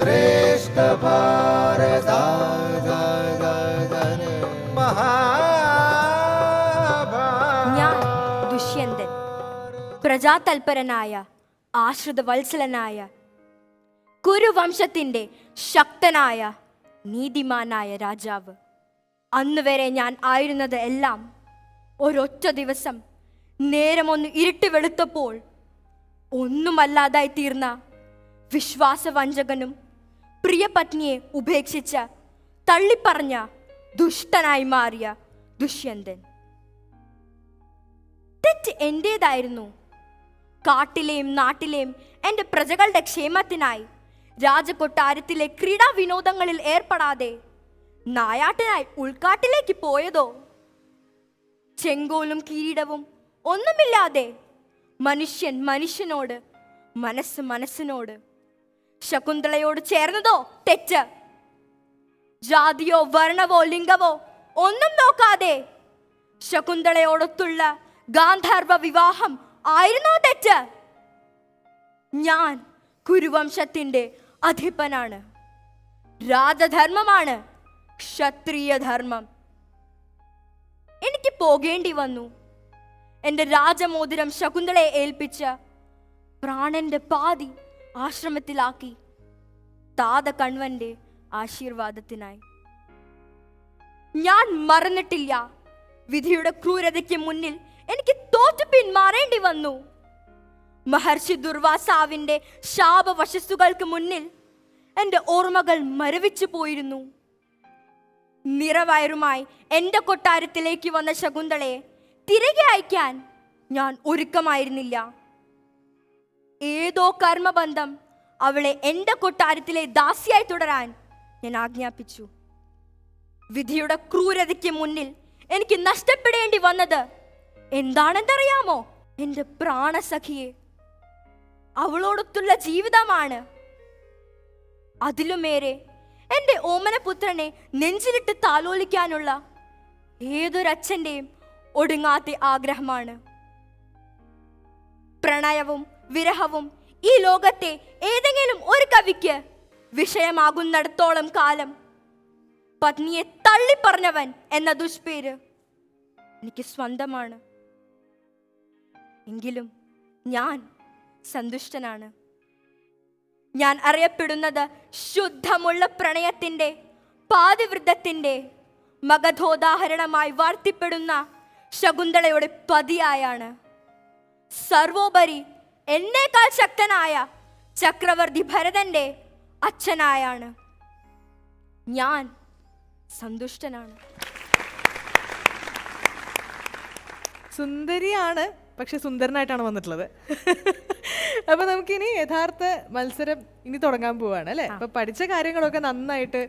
श्रेष्ठ भारत ഞാൻ ദുഷ്യന്തൻ പ്രജാതൽപരനായ ആശ്രിത വത്സലനായ കുരുവംശത്തിന്റെ ശക്തനായ നീതിമാനായ രാജാവ് അന്ന് വരെ ഞാൻ ആയിരുന്നത് എല്ലാം ഒരൊറ്റ ദിവസം നേരമൊന്ന് ഇരുട്ടി വെളുത്തപ്പോൾ ഒന്നുമല്ലാതായി തീർന്ന വിശ്വാസവഞ്ചകനും പ്രിയപത്നിയെ ഉപേക്ഷിച്ച തള്ളിപ്പറഞ്ഞ ദുഷ്ടനായി മാറിയ ദുഷ്യന്തൻ. തെറ്റ് എന്റേതായിരുന്നു കാട്ടിലെയും നാട്ടിലെയും എന്റെ പ്രജകളുടെ ക്ഷേമത്തിനായി രാജകൊട്ടാരത്തിലെ ക്രീഡാ വിനോദങ്ങളിൽ ഏർപ്പെടാതെ നായാട്ടിനായി ഉൾക്കാട്ടിലേക്ക് പോയതോ? ചെങ്കോലും കിരീടവും ഒന്നുമില്ലാതെ മനുഷ്യൻ മനുഷ്യനോട് മനസ്സ് മനസ്സിനോട് ശകുന്തളയോട് ചേർന്നതോ? തെറ്റ്. ജാതിയോ വർണവോ ലിംഗമോ ഒന്നും നോക്കാതെ ശകുന്തളയോടൊത്തുള്ള ഗാന്ധർവ വിവാഹം ആയിരുന്നോ തെറ്റ്? ഞാൻ കുരുവംശത്തിന്റെ അധിപനാണ്. രാജധർമ്മമാണ് ക്ഷത്രിയ ധർമ്മം എനിക്ക് പോകേണ്ടി വന്നു. എന്റെ രാജമോതിരം ശകുന്തളയെ ഏൽപ്പിച്ച പ്രാണന്റെ പാതി ആശ്രമത്തിലാക്കി. താത കൺവന്റെ ആശീർവാദത്തിനായി. ഞാൻ മറന്നിട്ടില്ല. വിധിയുടെ ക്രൂരതയ്ക്ക് മുന്നിൽ എനിക്ക് തോറ്റു പിന്മാറേണ്ടി വന്നു. മഹർഷി ദുർവാസാവിന്റെ ശാപവശസ്സുകൾക്ക് മുന്നിൽ എന്റെ ഓർമ്മകൾ മരവിച്ചു പോയിരുന്നു. നിറവയറുമായി എന്റെ കൊട്ടാരത്തിലേക്ക് വന്ന ശകുന്തളയെ തിരികെ അയക്കാൻ ഞാൻ ഒരുക്കമായിരുന്നില്ല. ഏതോ കർമ്മബന്ധം അവളെ എന്റെ കൊട്ടാരത്തിലെ ദാസിയായി തുടരാൻ ഞാൻ ആജ്ഞാപിച്ചു. വിധിയുടെ ക്രൂരതയ്ക്ക് മുന്നിൽ എനിക്ക് നഷ്ടപ്പെടേണ്ടി വന്നത് എന്താണെന്നറിയാമോ? എന്റെ പ്രാണസഖിയെ. അവളോടൊത്തുള്ള ജീവിതമാണ്. അതിലുമേറെ എന്റെ ഓമനപുത്രനെ നെഞ്ചിലിട്ട് താലോലിക്കാനുള്ള ഏതൊരച്ഛന്റെയും ഒടുങ്ങാത്ത ആഗ്രഹമാണ്. പ്രണയവും വിരഹവും ഈ ലോകത്തെ ഏതെങ്കിലും ഒരു കവിക്ക് വിഷയമാകുന്നിടത്തോളം കാലം പത്നിയെ തള്ളിപ്പറഞ്ഞവൻ എന്ന ദുഷ്പേര് എനിക്ക് സ്വന്തമാണ്. എങ്കിലും ഞാൻ സന്തുഷ്ടനാണ്. ഞാൻ അറിയപ്പെടുന്നത് ശുദ്ധമുള്ള പ്രണയത്തിന്റെ പാതിവൃദ്ധത്തിന്റെ മഗധോദാഹരണമായി വാർത്തിപ്പെടുന്ന ശകുന്തളയുടെ പതിയായാണ്. സർവോപരി എന്നേക്കാൾ ശക്തനായ ചക്രവർത്തി ഭരതന്റെ അച്ഛനായാണ്. ഞാൻ സന്തുഷ്ടനാണ്. സുന്ദരിയാണ് പക്ഷെ സുന്ദരനായിട്ടാണ് വന്നിട്ടുള്ളത്. അപ്പൊ നമുക്കിനി യഥാർത്ഥ മത്സരം ഇനി തുടങ്ങാൻ പോവാണ് അല്ലെ? അപ്പൊ പഠിച്ച കാര്യങ്ങളൊക്കെ നന്നായിട്ട്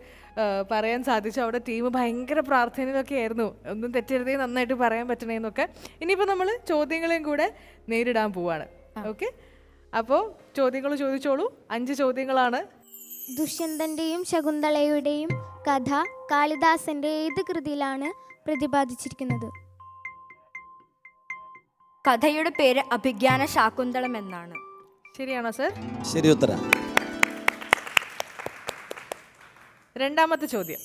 പറയാൻ സാധിച്ചു. അവിടെ ടീം ഭയങ്കര പ്രാർത്ഥനയിലൊക്കെ ആയിരുന്നു. ഒന്നും തെറ്റരുതേ നന്നായിട്ട് പറയാൻ പറ്റണേന്നൊക്കെ. ഇനിയിപ്പോ നമ്മൾ ചോദ്യങ്ങളെയും കൂടെ നേരിടാൻ പോവാണ്. ഓക്കെ അപ്പോൾ ചോദ്യങ്ങൾ ചോദിച്ചോളൂ. അഞ്ച് ചോദ്യങ്ങളാണ്. ദുഷ്യന്തന്റെയും ശകുന്തളയുടെയും കഥ കാളിദാസന്റെ ഏത് കൃതിയിലാണ് പ്രതിപാദിച്ചിരിക്കുന്നത്? കഥയുടെ പേര് അഭിജ്ഞാന ശാകുന്തളം എന്നാണ്. ശരിയാണോ സർ ശരി ഉത്തരം. രണ്ടാമത്തെ ചോദ്യം.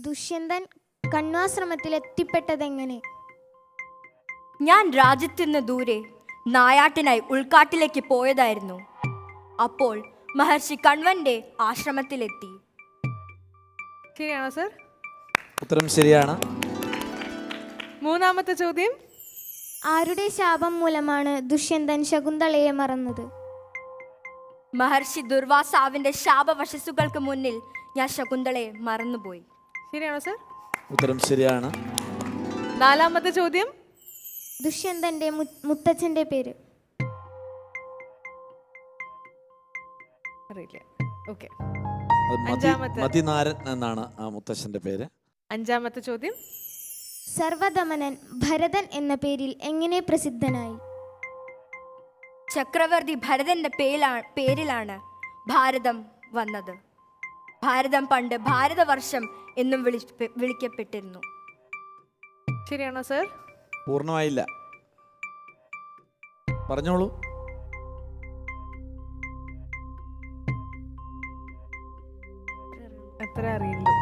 ദുഷ്യന്തൻ കണ്വാശ്രമത്തിൽ എത്തിപ്പെട്ടതെങ്ങനെ ഞാൻ രാജ്യത്തിന് ദൂരെ നായാട്ടിനായി ഉൾക്കാട്ടിലേക്ക് പോയതായിരുന്നു. അപ്പോൾ മഹർഷി കൺവന്റെ ആശ്രമത്തിലെത്തി. ശരിയാണോ സർ? ഉത്തരം ശരിയാണ്. മൂന്നാമത്തെ ചോദ്യം. ആരുടെ ശാപം മൂലമാണ് ദുഷ്യന്തൻ ശകുന്തളയെ മറന്നത്? മഹർഷി ദുർവാസാവിന്റെ ശാപവശസ്സുകൾക്ക് മുന്നിൽ ഞാൻ ശകുന്തളയെ മറന്നുപോയി. ശരിയാണോ സർ? ഉത്തരം ശരിയാണ്. നാലാമത്തെ ചോദ്യം. ദുഷ്യന്തന്റെ മുത്തച്ഛന്റെ മുത്തച്ഛന്റെ പേര്. അറിയില്ല. ഓക്കെ. അഞ്ചാമത്തെ. മതിനാരൻ എന്നാണ് ആ മുത്തശ്ശന്റെ പേര്. അഞ്ചാമത്തെ ചോദ്യം. സർവദമനൻ ഭരതൻ എന്ന പേരിൽ എങ്ങനെ പ്രസിദ്ധനായി? ചക്രവർത്തി ഭരതന്റെ പേരിലാണ് പേരിലാണ് ഭാരതം വന്നത്. ഭാരതം പണ്ട് ഭാരതവർഷം എന്നും വിളി വിളിക്കപ്പെട്ടിരുന്നു. ശരിയാണോ സർ? പൂർണമായില്ല. പറഞ്ഞോളൂ. അത്ര അറിയില്ല.